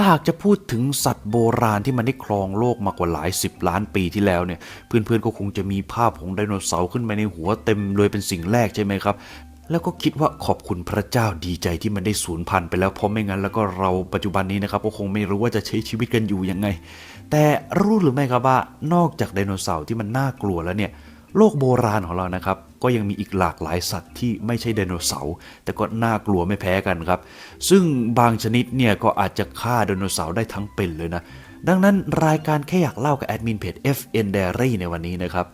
ถ้าหากจะพูดถึงสัตว์โบราณที่มันได้ครองโลกมากว่าหลายสิบล้านปีที่แล้วเนี่ย เพื่อนๆก็คงจะมีภาพของไดโนเสาร์ขึ้นมาในหัวเต็มเลยเป็นสิ่งแรกใช่ไหมครับแล้วก็คิดว่าขอบคุณพระเจ้าดีใจที่มันได้สูญพันธุ์ไปแล้วเพราะไม่งั้นแล้วก็เราปัจจุบันนี้นะครับก็คงไม่รู้ว่าจะใช้ชีวิตกันอยู่ยังไง แต่รู้หรือไม่ครับว่านอกจากไดโนเสาร์ที่มันน่ากลัวแล้วเนี่ย โลกโบราณของเรานะครับ ก็ยังมีอีกหลากหลายสัตว์ที่ไม่ใช่ไดโนเสาร์แต่ก็น่ากลัวไม่แพ้กันครับ ซึ่งบางชนิดเนี่ยก็อาจจะฆ่าไดโนเสาร์ได้ทั้งเป็นเลยนะ ดังนั้นรายการแค่อยากเล่ากับแอดมินเพจ FN Diary ในวันนี้นะครับ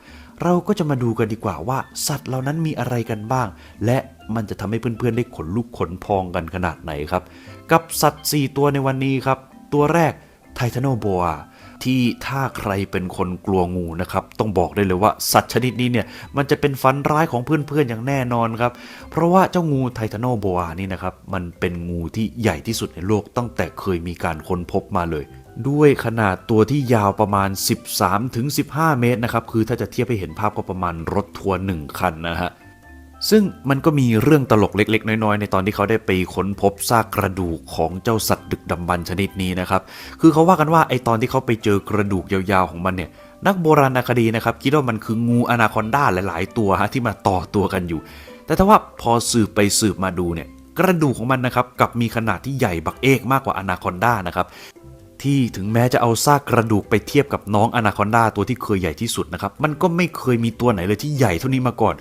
เราก็จะมาดูกันดีกว่าว่าสัตว์เหล่านั้นมีอะไรกันบ้าง และมันจะทำให้เพื่อนๆได้ขนลุกขนพองกันขนาดไหนครับ กับสัตว์ 4 ตัวในวันนี้ครับ ตัวแรกไทท a น o โบ a ที่ถ้าใครเป็นคนกลัวงูนะครับ ต้องบอกได้เลยว่าสัตว์ชนิดนี้เนี่ยมันจะเป็นฟันร้ายของเพื่อนๆอย่างแน่นอนครับ เพราะว่าเจ้างูไทท a น o โบ a นี่นะครับ มันเป็นงูที่ใหญ่ที่สุดในโลกตั้งแต่เคยมีการค้นพบมาเลยด้วยขนาดตัวที่ยาวประมาณ 13-15 เมตรนะครับ คือถ้าจะเทียบให้เห็นภาพก็ประมาณรถทัวร์หนึ่งคันนะฮะ ซึ่งมันก็มีเรื่องตลกเล็ก ๆ น้อยๆ ในตอนที่เขาได้ไปค้นพบซากกระดูกของเจ้าสัตว์ดึกดำบรรพ์ชนิดนี้นะครับ คือเขาว่ากันว่าไอตอนที่เขาไปเจอกระดูกยาวๆของมันเนี่ย นักโบราณคดีนะครับคิดว่ามันคืองูอนาคอนดาหลาย ๆ ตัวฮะที่มาต่อตัวกันอยู่ แต่ถ้าว่าพอสืบไปสืบมาดูเนี่ยกระดูกของมันนะครับกลับมีขนาดที่ใหญ่บักเอกมากกว่าอนาคอนดานะครับ ที่ถึงแม้จะเอาซากกระดูกไปเทียบกับน้องอนาคอนดาตัวที่เคยใหญ่ที่สุดนะครับ มันก็ไม่เคยมีตัวไหนเลยที่ใหญ่เท่านี้มาก่อน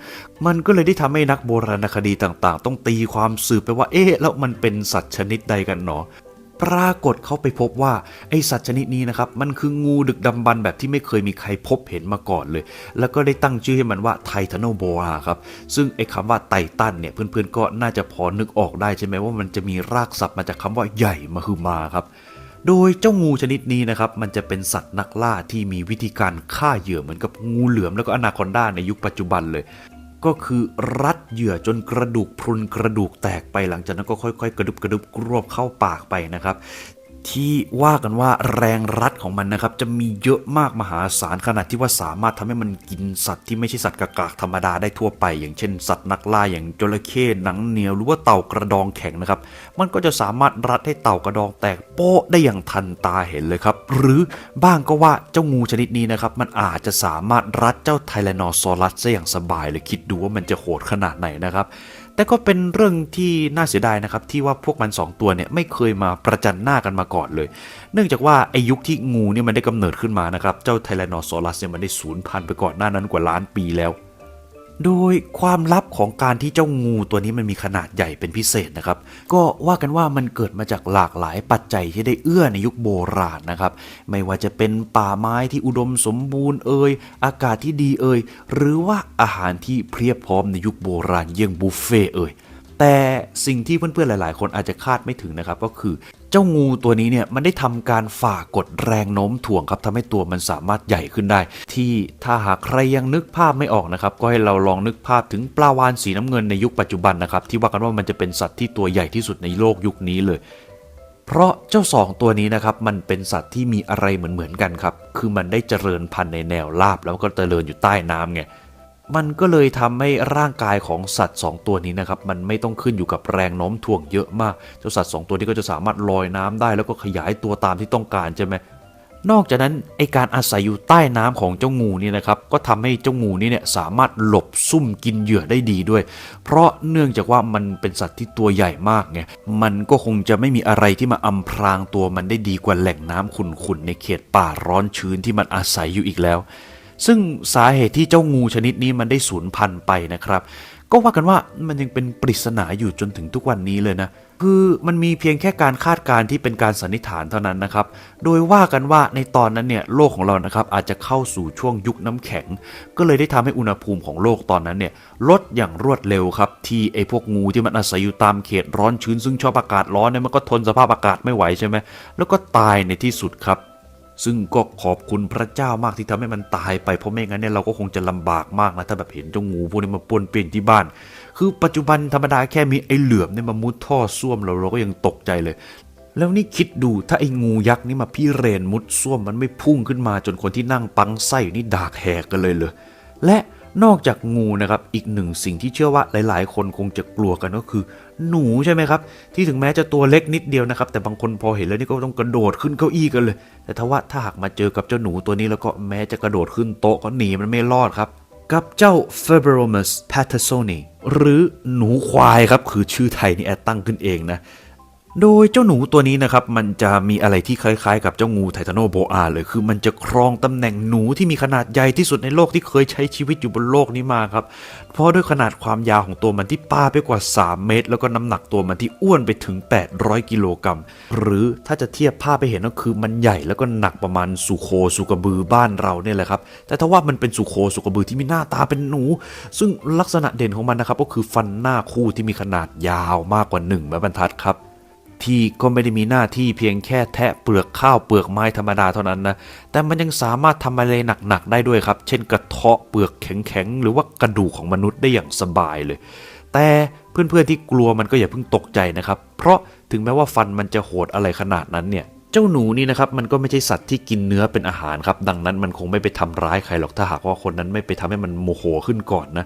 มันก็เลยได้ทำให้นักโบราณคดีต่างๆ ต้องตีความสืบไปว่าเอ๊ะแล้วมันเป็นสัตว์ชนิดใดกันหนอปรากฏเขาไปพบว่าไอสัตว์ชนิดนี้นะครับ มันคืองูดึกดำบรรพ์แบบที่ไม่เคยมีใครพบเห็นมาก่อนเลย แล้วก็ได้ตั้งชื่อให้มันว่าไทท a นโบ a ครับ ซึ่งไอคำว่าไททันเนี่ย เพื่อนๆก็น่าจะพอนึกออกได้ใช่ไหมว่ามันจะมีรากศัพท์มาจากคำว่าใหญ่มาคือมาครับ โดยเจ้างูชนิดนี้นะครับมันจะเป็นสัตว์นักล่าที่มีวิธีการฆ่าเหยื่อเหมือนกับงูเหลือมแล้วก็อนาคอนดาในยุคปัจจุบันเลย ก็คือรัดเหยื่อจนกระดูกพรุนกระดูกแตกไปหลังจากนั้นก็ค่อยๆ กระดุบกระดุบกรวบเข้าปากไปนะครับ ที่ว่ากันว่าแรงรัดของมันนะครับ จะมีเยอะมากมหาศาลขนาดที่ว่าสามารถทำให้มันกินสัตว์ที่ไม่ใช่สัตว์กากๆธรรมดาได้ทั่วไป อย่างเช่นสัตว์นักล่าอย่างจระเข้หนังเหนียวหรือว่าเต่ากระดองแข็งนะครับ มันก็จะสามารถรัดให้เต่ากระดองแตกโป๊ะได้อย่างทันตาเห็นเลยครับ หรือบ้างก็ว่าเจ้างูชนิดนี้นะครับ มันอาจจะสามารถรัดเจ้าไทแรนอซอรัสได้อย่างสบายเลยคิดดูว่ามันจะโหดขนาดไหนนะครับแต่ก็เป็นเรื่องที่น่าเสียดายนะครับที่ว่าพวกมัน 2 ตัวเนี่ยไม่เคยมาประจันหน้ากันมาก่อนเลย เนื่องจากว่าไอายุคที่งูเนี่ยมันได้กำเนิดขึ้นมานะครับเจ้าไทแรนอซอรัสเนี่ยมันได้สูญพันธุ์ไปก่อนหน้านั้นกว่าล้านปีแล้ว โดยความลับของการที่เจ้างูตัวนี้มันมีขนาดใหญ่เป็นพิเศษนะครับ ก็ว่ากันว่ามันเกิดมาจากหลากหลายปัจจัยที่ได้เอื้อในยุคโบราณนะครับ ไม่ว่าจะเป็นป่าไม้ที่อุดมสมบูรณ์เอ่ยอากาศที่ดีเอ่ยหรือว่าอาหารที่เพียบพร้อมในยุคโบราณเยี่ยงบุฟเฟ่เอ่ย แต่สิ่งที่เพื่อนๆหลาย ๆ คนอาจจะคาดไม่ถึงนะครับก็คือเจ้างูตัวนี้เนี่ยมันได้ทำการฝ่ากดแรงโน้มถ่วงครับทำให้ตัวมันสามารถใหญ่ขึ้นได้ ที่ถ้าหากใครยังนึกภาพไม่ออกนะครับก็ให้เราลองนึกภาพถึงปลาวาฬสีน้ำเงินในยุคปัจจุบันนะครับที่ว่ากันว่ามันจะเป็นสัตว์ที่ตัวใหญ่ที่สุดในโลกยุคนี้เลยเพราะเจ้าสองตัวนี้นะครับมันเป็นสัตว์ที่มีอะไรเหมือนๆกันครับ คือมันได้เจริญพันธุ์ในแนวราบแล้วก็เจริญอยู่ใต้น้ำไง มันก็เลยทำให้ร่างกายของสัตว์ 2 ตัวนี้นะครับ มันไม่ต้องขึ้นอยู่กับแรงโน้มถ่วงเยอะมาก เจ้าสัตว์ 2 ตัวนี้ก็จะสามารถลอยน้ำได้ แล้วก็ขยายตัวตามที่ต้องการใช่ไหมนอกจากนั้นไอการอาศัยอยู่ใต้น้ำของเจ้างูนี่นะครับก็ทำให้เจ้างูนี่เนี่ยสามารถหลบซุ่มกินเหยื่อได้ดีด้วย เพราะเนื่องจากว่ามันเป็นสัตว์ที่ตัวใหญ่มากไงมันก็คงจะไม่มีอะไรที่มาอำพรางตัวมันได้ดีกว่าแหล่งน้ำขุ่นๆในเขตป่าร้อนชื้นที่มันอาศัยอยู่อีกแล้ว ซึ่งสาเหตุที่เจ้างูชนิดนี้มันได้สูญพันธุ์ไปนะครับ ก็ว่ากันว่ามันยังเป็นปริศนาอยู่จนถึงทุกวันนี้เลยนะคือมันมีเพียงแค่การคาดการณ์ที่เป็นการสันนิษฐานเท่านั้นนะครับ โดยว่ากันว่าในตอนนั้นเนี่ยโลกของเรานะครับอาจจะเข้าสู่ช่วงยุคน้ำแข็ง ก็เลยได้ทำให้อุณหภูมิของโลกตอนนั้นเนี่ยลดอย่างรวดเร็วครับ ที่ไอ้พวกงูที่มันอาศัยอยู่ตามเขตร้อนชื้นซึ่งชอบอากาศร้อนเนี่ยมันก็ทนสภาพอากาศไม่ไหวใช่ไหมแล้วก็ตายในที่สุดครับ ซึ่งก็ขอบคุณพระเจ้ามากที่ทำให้มันตายไปเพราะไม่งั้นเนี่ยเราก็คงจะลำบากมากนะถ้าแบบเห็นเจ้างูพวกนี้มาปวนเปลี่ยนที่บ้าน คือปัจจุบันธรรมดาแค่มีไอ้เหลือมเนี่ยมามุดท่อส้วมเราเราก็ยังตกใจเลย แล้วนี่คิดดูถ้าไอ้งูยักษ์นี่มาพี่เรนมุดส้วมมันไม่พุ่งขึ้นมาจนคนที่นั่งปังไส้อยู่นี่ดากแหกกันเลยเลยและ นอกจากงูนะครับ อีกหนึ่งสิ่งที่เชื่อว่าหลาย ๆ คนคงจะกลัวกันก็คือ หนูใช่ไหมครับ ที่ถึงแม้จะตัวเล็กนิดเดียวนะครับ แต่บางคนพอเห็นแล้วนี่ก็ต้องกระโดดขึ้นเก้าอี้กันเลย แต่ถ้าว่าถ้าหากมาเจอกับเจ้าหนูตัวนี้แล้วก็แม้จะกระโดดขึ้นโต๊ะก็หนีมันไม่รอดครับ กับเจ้า f e b r o m u s pattersoni หรือหนูควายครับ คือชื่อไทยนี่แอดตั้งขึ้นเองนะ โดยเจ้าหนูตัวนี้นะครับ มันจะมีอะไรที่คล้ายๆ กับเจ้างูไททานโนโบอาเลย คือมันจะครองตำแหน่งหนูที่มีขนาดใหญ่ที่สุดในโลกที่เคยใช้ชีวิตอยู่บนโลกนี้มาครับ เพราะด้วยขนาดความยาวของตัวมันที่ป้าไปกว่า 3 เมตร แล้วก็น้ำหนักตัวมันที่อ้วนไปถึง 800 กิโลกรัม หรือถ้าจะเทียบภาพไปเห็นก็คือมันใหญ่แล้วก็หนักประมาณสุโคสุกระบือบ้านเราเนี่ยแหละครับ แต่ถ้าว่ามันเป็นสุโคสุกระบือที่มีหน้าตาเป็นหนู ซึ่งลักษณะเด่นของมันนะครับก็คือฟันหน้าคู่ที่มีขนาดยาวมากกว่า1ไม้บรรทัดครับ ที่ก็ไม่ได้มีหน้าที่เพียงแค่แทะเปลือกข้าวเปลือกไม้ธรรมดาเท่านั้นนะ แต่มันยังสามารถทำอะไรหนักๆได้ด้วยครับ เช่นกระเทาะเปลือกแข็งๆ หรือว่ากระดูกของมนุษย์ได้อย่างสบายเลย แต่เพื่อนๆที่กลัวมันก็อย่าเพิ่งตกใจนะครับ เพราะถึงแม้ว่าฟันมันจะโหดอะไรขนาดนั้นเนี่ยเจ้าหนูนี่นะครับมันก็ไม่ใช่สัตว์ที่กินเนื้อเป็นอาหารครับ ดังนั้นมันคงไม่ไปทำร้ายใครหรอกถ้าหากว่าคนนั้นไม่ไปทำให้มันโมโหขึ้นก่อนนะ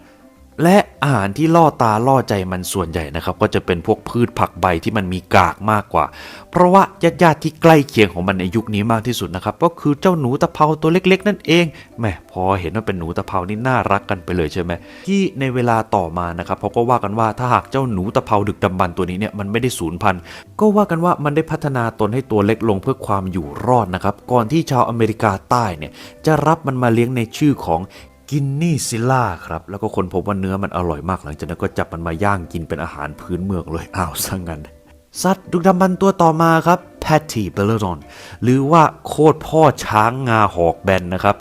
และอาหารที่ล่อตาล่อใจมันส่วนใหญ่นะครับ ก็จะเป็นพวกพืชผักใบที่มันมีกากมากกว่า เพราะว่าญาติญาติๆที่ใกล้เคียงของมันในยุคนี้มากที่สุดนะครับ ก็คือเจ้าหนูตะเภาตัวเล็ก ๆ นั่นเองแหมพอเห็นว่าเป็นหนูตะเภานี่น่ารักกันไปเลยใช่ไหมที่ในเวลาต่อมานะครับเขาก็ว่ากันว่าถ้าหากเจ้าหนูตะเภาดึกดำบรรตัวนี้เนี่ยมันไม่ได้สูญพันธุ์ก็ว่ากันว่ามันได้พัฒนาตนให้ตัวเล็กลงเพื่อความอยู่รอดนะครับก่อนที่ชาวอเมริกาใต้เนี่ยจะรับมันมาเลี้ยงในชื่อของ กินนี่ซิล่าครับแล้วก็คนพบว่าเนื้อมันอร่อยมากหลังจากนั้นก็จับมันมาย่างกินเป็นอาหารพื้นเมืองเลยอ้าวซะงั้นสัตว์ดึกดำบรรตัวต่อมาครับแพตตี้เบลเลอรอนหรือว่าโคตรพ่อช้างงาหอกแบนนะครับ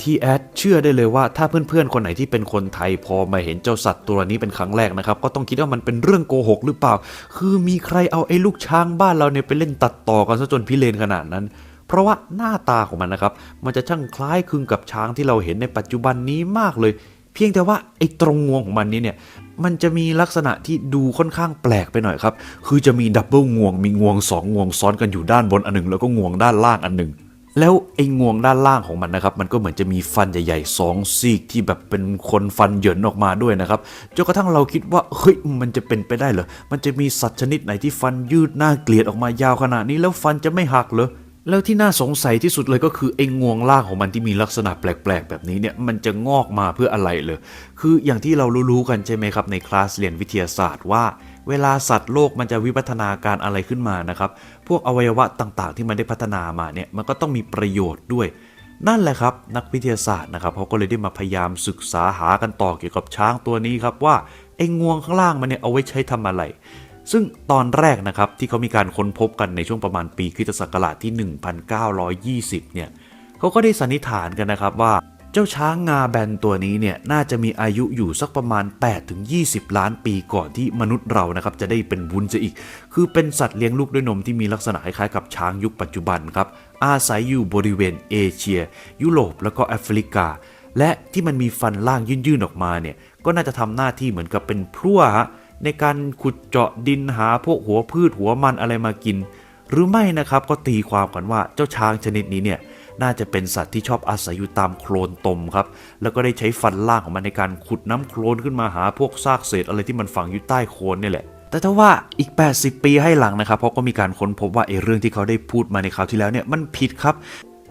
ที่แอดเชื่อได้เลยว่าถ้าเพื่อนๆ คนไหนที่เป็นคนไทยพอมาเห็นเจ้าสัตว์ตัวนี้เป็นครั้งแรกนะครับ ก็ต้องคิดว่ามันเป็นเรื่องโกหกหรือเปล่า คือมีใครเอาไอ้ลูกช้างบ้านเราเนี่ยไปเล่นตัดต่อกันซะจนพิเรนขนาดนั้น เพราะว่าหน้าตาของมันนะครับ มันจะช่างคล้ายคลึงกับช้างที่เราเห็นในปัจจุบันนี้มากเลย เพียงแต่ว่าไอ้ตรงงวงของมันนี้เนี่ยมันจะมีลักษณะที่ดูค่อนข้างแปลกไปหน่อยครับ คือจะมีดับเบิลงวง มีงวงสองงวงซ้อนกันอยู่ด้านบนอันหนึ่งแล้วก็งวงด้านล่างอันหนึ่งแล้วไอ้งวงด้านล่างของมันนะครับ มันก็เหมือนจะมีฟันใหญ่ๆสองซีกที่แบบเป็นคนฟันเหยินออกมาด้วยนะครับจนกระทั่งเราคิดว่าเฮ้ยมันจะเป็นไปได้เหรอ มันจะมีสัตว์ชนิดไหนที่ฟันยืดหน่าเกลียดออกมายาวขนาดนี้แล้วฟันจะไม่หักเหรอ แล้วที่น่าสงสัยที่สุดเลยก็คือไอ้งวงล่างของมันที่มีลักษณะแปลก ๆ แบบนี้เนี่ยมันจะงอกมาเพื่ออะไรเลย คืออย่างที่เรารู้ๆกันใช่ไหมครับในคลาสเรียนวิทยาศาสตร์ว่า เวลาสัตว์โลกมันจะวิวัฒนาการอะไรขึ้นมานะครับพวกอวัยวะต่างๆ ที่มันได้พัฒนามาเนี่ยมันก็ต้องมีประโยชน์ด้วย นั่นแหละครับนักวิทยาศาสตร์นะครับเขาก็เลยได้มาพยายามศึกษาหากันต่อเกี่ยวกับช้างตัวนี้ครับว่าไอ้งวงข้างล่างมันเนี่ยเอาไว้ใช้ทำอะไร ซึ่งตอนแรกนะครับที่เขามีการค้นพบกันในช่วงประมาณปีคริสตศักราชที่ 1920 เนี่ยเขาก็ได้สันนิษฐานกันนะครับว่าเจ้าช้างงาแบนตัวนี้เนี่ยน่าจะมีอายุอยู่สักประมาณ 8-20 ล้านปีก่อนที่มนุษย์เรานะครับจะได้เป็นวุ้นจะอีก คือเป็นสัตว์เลี้ยงลูกด้วยนมที่มีลักษณะคล้ายๆกับช้างยุคปัจจุบันครับอาศัยอยู่บริเวณเอเชีย ยุโรปแล้วก็แอฟริกา และที่มันมีฟันล่างยื่นๆออกมาเนี่ยก็น่าจะทำหน้าที่เหมือนกับเป็นพลั่วฮะ ในการขุดเจาะดินหาพวกหัวพืชหัวมันอะไรมากิน หรือไม่นะครับก็ตีความกันว่าเจ้าช้างชนิดนี้เนี่ยน่าจะเป็นสัตว์ที่ชอบอาศัยอยู่ตามโคลนตมครับ แล้วก็ได้ใช้ฟันล่างของมันในการขุดน้ำโคลนขึ้นมาหาพวกซากเศษอะไรที่มันฝังอยู่ใต้โคลนนี่แหละ แต่ถ้าว่าอีก 80 ปีให้หลังนะครับเขาก็มีการค้นพบว่าไอ้เรื่องที่เขาได้พูดมาในคราวที่แล้วเนี่ยมันผิดครับ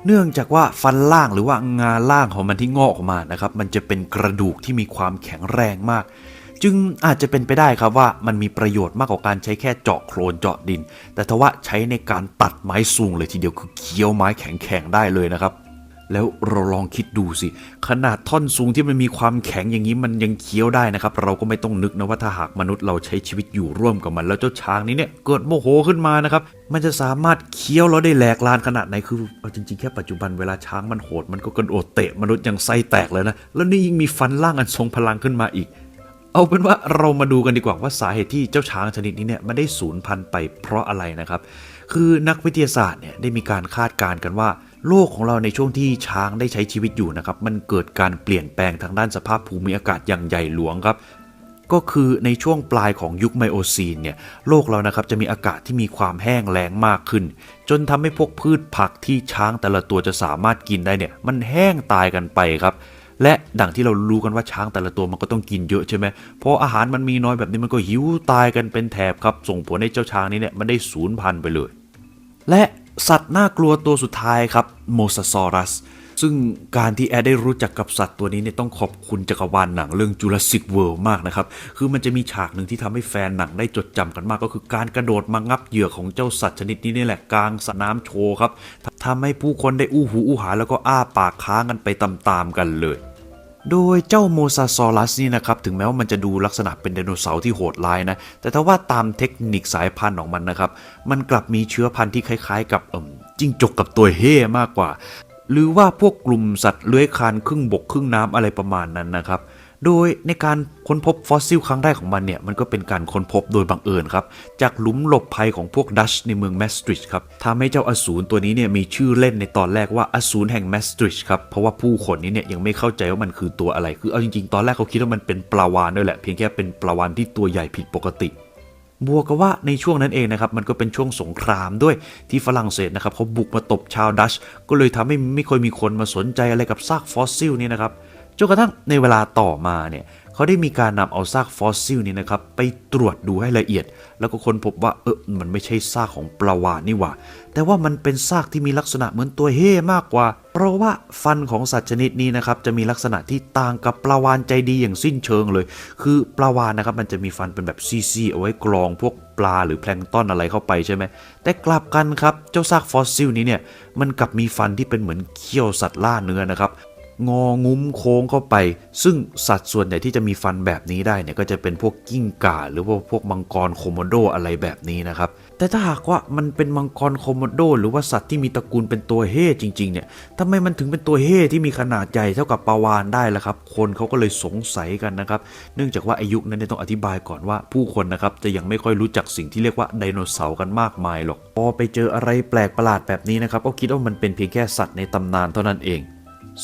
เนื่องจากว่าฟันล่างหรือว่างาล่างของมันที่งอกออกมานะครับ มันจะเป็นกระดูกที่มีความแข็งแรงมาก จึงอาจจะเป็นไปได้ครับว่ามันมีประโยชน์มากกว่าการใช้แค่เจาะโคลนเจาะดิน แต่ทว่าใช้ในการตัดไม้สูงเลยทีเดียวคือเคี้ยวไม้แข็งๆได้เลยนะครับ แล้วเราลองคิดดูสิ ขนาดท่อนสูงที่มันมีความแข็งอย่างนี้มันยังเคี้ยวได้นะครับ เราก็ไม่ต้องนึกนะว่าถ้าหากมนุษย์เราใช้ชีวิตอยู่ร่วมกับมัน แล้วเจ้าช้างนี้เนี่ยเกิดโมโหขึ้นมานะครับมันจะสามารถเคี้ยวเราได้แหลกลานขนาดไหนคือเอาจริงๆแค่ปัจจุบันเวลาช้างมันโหดมันก็กระโดดเตะมนุษย์ยังไส้แตกเลยนะแล้วนี่ยิ่งมีฟันล่างอันทรงพลังขึ้นมาอีก เอาเป็นว่าเรามาดูกันดีกว่าว่าสาเหตุที่เจ้าช้างชนิดนี้เนี่ยมันได้สูญพันธุ์ไปเพราะอะไรนะครับ คือนักวิทยาศาสตร์เนี่ยได้มีการคาดการณ์กันว่า โลกของเราในช่วงที่ช้างได้ใช้ชีวิตอยู่นะครับมันเกิดการเปลี่ยนแปลงทางด้านสภาพภูมิอากาศอย่างใหญ่หลวงครับก็คือในช่วงปลายของยุคไมโอซีนเนี่ยโลกเรานะครับจะมีอากาศที่มีความแห้งแล้งมากขึ้น จนทำให้พวกพืชผักที่ช้างแต่ละตัวจะสามารถกินได้เนี่ยมันแห้งตายกันไปครับ และดังที่เรารู้กันว่าช้างแต่ละตัวมันก็ต้องกินเยอะใช่ไหมพออาหารมันมีน้อยแบบนี้มันก็หิวตายกันเป็นแถบครับ ส่งผลให้เจ้าช้างนี้เนี่ยมันได้สูญพันธุ์ไปเลย และสัตว์น่ากลัวตัวสุดท้ายครับโมซาซอรัสซึ่งการที่แอดได้รู้จักกับสัตว์ตัวนี้เนี่ยต้องขอบคุณจักรวาลหนังเรื่อง Jurassic World มากนะครับ คือมันจะมีฉากหนึ่งที่ทำให้แฟนหนังได้จดจำกันมาก ก็คือการกระโดดมางับเหยื่อของเจ้าสัตว์ชนิดนี้นี่แหละกลางสระน้ำโชว์ครับทำให้ผู้คนได้อู้หูอู้หาแล้วก็อ้าปากค้างกันไปตามๆกันเลย โดยเจ้าโมซาซอรัสนี่นะครับถึงแม้ว่ามันจะดูลักษณะเป็นไดโนเสาร์ที่โหดร้ายนะ แต่ถ้าว่าตามเทคนิคสายพันธุ์ของมันนะครับ มันกลับมีเชื้อพันธุ์ที่คล้ายๆ กับอมจิ้งจกกับตัวเฮ่มากกว่า หรือว่าพวกกลุ่มสัตว์เลื้อยคลานครึ่งบกครึ่งน้ำอะไรประมาณนั้นนะครับ โดยในการค้นพบฟอสซิลครั้งแรกของมันเนี่ยมันก็เป็นการค้นพบโดยบังเอิญครับ จากหลุมหลบภัยของพวกดัชในเมืองแมสตริชครับทำให้เจ้าอสูรตัวนี้เนี่ยมีชื่อเล่นในตอนแรกว่าอสูรแห่งแมสตริชครับ เพราะว่าผู้คนนี้เนี่ยยังไม่เข้าใจว่ามันคือตัวอะไร คือเอาจริงๆ ตอนแรกเขาคิดว่ามันเป็นปลาวานด้วยแหละ เพียงแค่เป็นปลาวานที่ตัวใหญ่ผิดปกติบวกกับว่าในช่วงนั้นเองนะครับมันก็เป็นช่วงสงครามด้วยที่ฝรั่งเศสนะครับเขาบุกมาตบชาวดัชก็เลยทำให้ไม่ค่อยมีคนมาสนใจอะไรกับซากฟอสซิลนี้นะครับ จนกระทั่งในเวลาต่อมาเนี่ยเขาได้มีการนำเอาซากฟอสซิลนี้นะครับไปตรวจดูให้ละเอียด แล้วก็ค้นพบว่าเออมันไม่ใช่ซากของปลาวานนี่หว่า แต่ว่ามันเป็นซากที่มีลักษณะเหมือนตัวเฮ่มากกว่า เพราะว่าฟันของสัตว์ชนิดนี้นะครับจะมีลักษณะที่ต่างกับปลาวานใจดีอย่างสิ้นเชิงเลย คือปลาวานนะครับมันจะมีฟันเป็นแบบซี่ๆเอาไว้กรองพวกปลาหรือแพลงต้อนอะไรเข้าไปใช่ไหมแต่กลับกันครับเจ้าซากฟอสซิลนี้เนี่ยมันกลับมีฟันที่เป็นเหมือนเขี้ยวสัตว์ล่าเนื้อนะครับ งองุ้มโค้งเข้าไป ซึ่งสัตว์ส่วนใหญ่ที่จะมีฟันแบบนี้ได้เนี่ยก็จะเป็นพวกกิ้งก่า หรือว่าพวกมังกรโคโมโดอะไรแบบนี้นะครับ แต่ถ้าหากว่ามันเป็นมังกรโคโมโดหรือว่าสัตว์ที่มีตระกูลเป็นตัวเฮ่จริงๆเนี่ยทำไมมันถึงเป็นตัวเฮ่ที่มีขนาดใหญ่เท่ากับปลาวานได้ล่ะครับ คนเขาก็เลยสงสัยกันนะครับ เนื่องจากว่าอายุนั้นต้องอธิบายก่อนว่าผู้คนนะครับจะยังไม่ค่อยรู้จักสิ่งที่เรียกว่าไดโนเสาร์กันมากมายหรอก พอไปเจออะไรแปลกประหลาดแบบนี้นะครับก็คิดว่ามันเป็นเพียงแค่สัตว์ในตำนานเท่านั้นเอง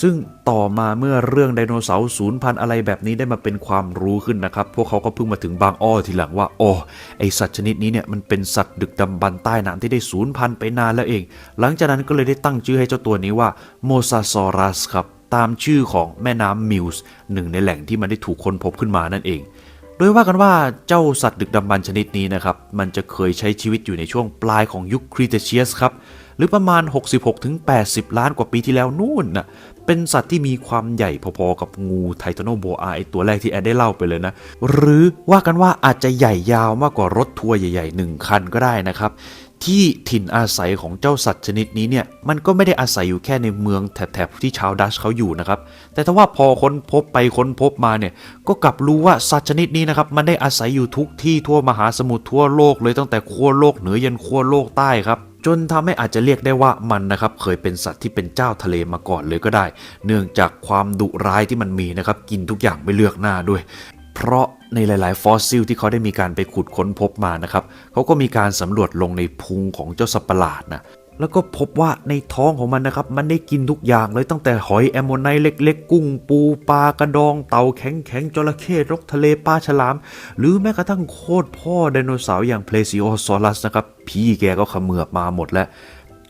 ซึ่งต่อมาเมื่อเรื่องไดโนเสาร์สูญพันธ์อะไรแบบนี้ได้มาเป็นความรู้ขึ้นนะครับ พวกเขาก็เพิ่งมาถึงบางอ้อทีหลังว่าอ๋อไอสัตว์ชนิดนี้เนี่ยมันเป็นสัตว์ดึกดำบรรใต้น้ำที่ได้สูญพันธ์ไปนานแล้วเอง หลังจากนั้นก็เลยได้ตั้งชื่อให้เจ้าตัวนี้ว่าโมซาซอรัสครับตามชื่อของแม่น้ำมิลส์หนึ่งในแหล่งที่มันได้ถูกค้นพบขึ้นมานั่นเอง โดยว่ากันว่าเจ้าสัตว์ดึกดำบรรชนิดนี้นะครับ มันจะเคยใช้ชีวิตอยู่ในช่วงปลายของยุคครีเทเชียสครับ หรือประมาณ 66-80 ล้านกว่าปีที่แล้วนู่นน่ะเป็นสัตว์ที่มีความใหญ่พอๆกับงูไททานโนโบอาไอตัวแรกที่แอดได้เล่าไปเลยนะ หรือว่ากันว่าอาจจะใหญ่ยาวมากกว่ารถทัวร์ใหญ่ๆหนึ่งคันก็ได้นะครับที่ถิ่นอาศัยของเจ้าสัตว์ชนิดนี้เนี่ยมันก็ไม่ได้อาศัยอยู่แค่ในเมืองแถบๆที่ชาวดัชเขาอยู่นะครับ แต่ถ้าว่าพอค้นพบไปค้นพบมาเนี่ยก็กลับรู้ว่าสัตว์ชนิดนี้นะครับมันได้อาศัยอยู่ทุกที่ทั่วมหาสมุทรทั่วโลกเลยตั้งแต่ขั้วโลกเหนือยันขั้วโลกใต้ครับ จนทำให้อาจจะเรียกได้ว่ามันนะครับเคยเป็นสัตว์ที่เป็นเจ้าทะเลมาก่อนเลยก็ได้ เนื่องจากความดุร้ายที่มันมีนะครับกินทุกอย่างไม่เลือกหน้าด้วย เพราะในหลาย ๆ ฟอสซิลที่เขาได้มีการไปขุดค้นพบมานะครับเขาก็มีการสำรวจลงในพุงของเจ้าสัตว์ประหลาดนะ แล้วก็พบว่าในท้องของมันนะครับ มันได้กินทุกอย่างเลยตั้งแต่หอยแอมโมไนเล็ก ๆ กุ้งปูปลากระดองเต่าแข็งๆจระเข้นกทะเลปลาฉลาม หรือแม้กระทั่งโคตรพ่อไดโนเสาร์อย่างเพลซิโอซอรัสนะครับ พี่แกก็เขมือบมาหมดแล้ว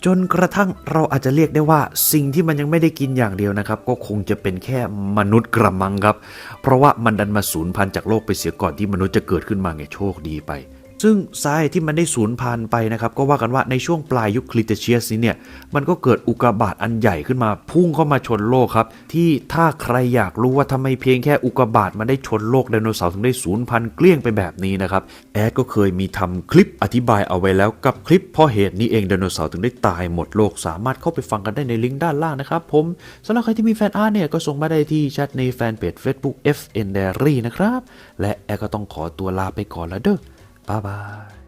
จนกระทั่งเราอาจจะเรียกได้ว่าสิ่งที่มันยังไม่ได้กินอย่างเดียวนะครับ ก็คงจะเป็นแค่มนุษย์กระมังครับ เพราะว่ามันดันมาสูญพันธุ์จากโลกไปเสียก่อนที่มนุษย์จะเกิดขึ้นมาไงโชคดีไป ซึ่งสาเหตุที่มันได้สูญพันธุ์ไปนะครับ ก็ว่ากันว่าในช่วงปลายยุคคริเทเชียสนี้เนี่ยมันก็เกิดอุกกาบาตอันใหญ่ขึ้นมา พุ่งเข้ามาชนโลกครับ ที่ถ้าใครอยากรู้ว่าทำไมเพียงแค่อุกกาบาตมันได้ชนโลกไดโนเสาร์ถึงได้สูญพันธุ์เกลี้ยงไปแบบนี้นะครับแอดก็เคยมีทำคลิปอธิบายเอาไว้แล้วกับคลิปเพราะเหตุนี้เองไดโนเสาร์ถึงได้ตายหมดโลก สามารถเข้าไปฟังกันได้ในลิงก์ด้านล่างนะครับผมสำหรับใครที่มีแฟนอาร์ตเนี่ยก็ส่งมาได้ที่แชทในแฟนเพจ Facebook FN Diary นะครับและแอดก็ต้องขอตัวลาไปก่อนแล้วเด้อ บ๊ายบาย